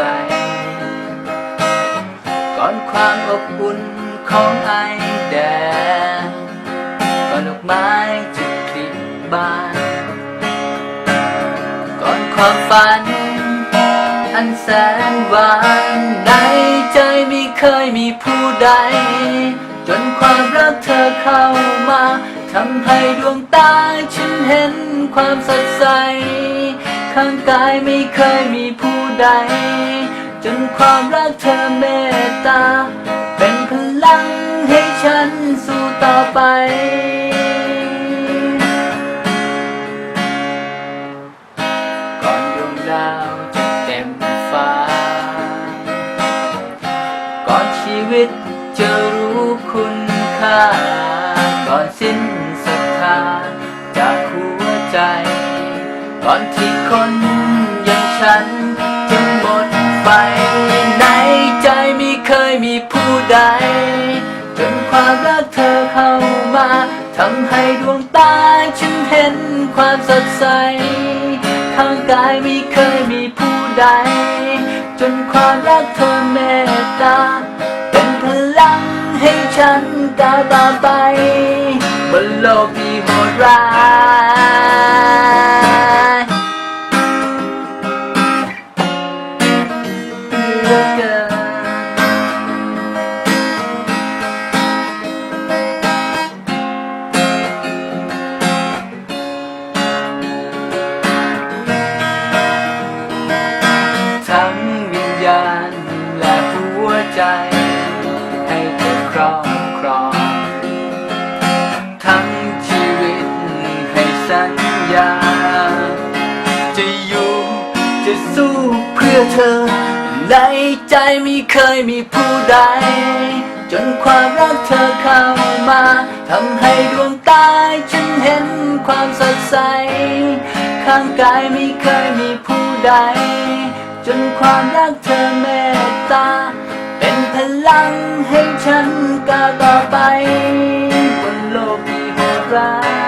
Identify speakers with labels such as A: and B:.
A: ใจก่อนความอบอุ่นของไอแดงก่อนดอกไม้จะคลิดบ้านก่อนความฝัน อันแสนหวานในใจไม่เคยมีผู้ใด จนความรักเธอเข้ามาทำให้ดวงตาฉันเห็นความสดใส ข้างกายไม่เคยมีผู้ ใด จนความรักเธอเมตตา เป็นพลังให้ฉันสู้ต่อไปก่อนดวงดาวจะเต็มฟ้าก่อนชีวิตจะรู้คุณค่า ก่อนสิ้นศรัทธาจากหัวใจ ก่อนที่คนอย่างฉัน ไปในใจไม่เคยมีผู้ใด จนความรักเธอเข้ามาทำให้ดวงตาฉันเห็นความสดใสข้างกายไม่เคยมีผู้ใด จนความรักเธอเมตตา เป็นพลังให้ฉันก้าวต่อไปบนโลกที่โหดร้าย ใจให้เธอครอบครองทั้งชีวิตให้สัญญา จะอยู่จะสู้เพื่อเธอ ในใจไม่เคยมีผู้ใด จนความรักเธอเข้ามาทำให้ดวงตาฉันเห็นความสดใส ข้างกายไม่เคยมีผู้ใด จนความรักเธอเมตตา ตั้งให้ฉันก้าวต่อไปบนโลกที่โหดร้าย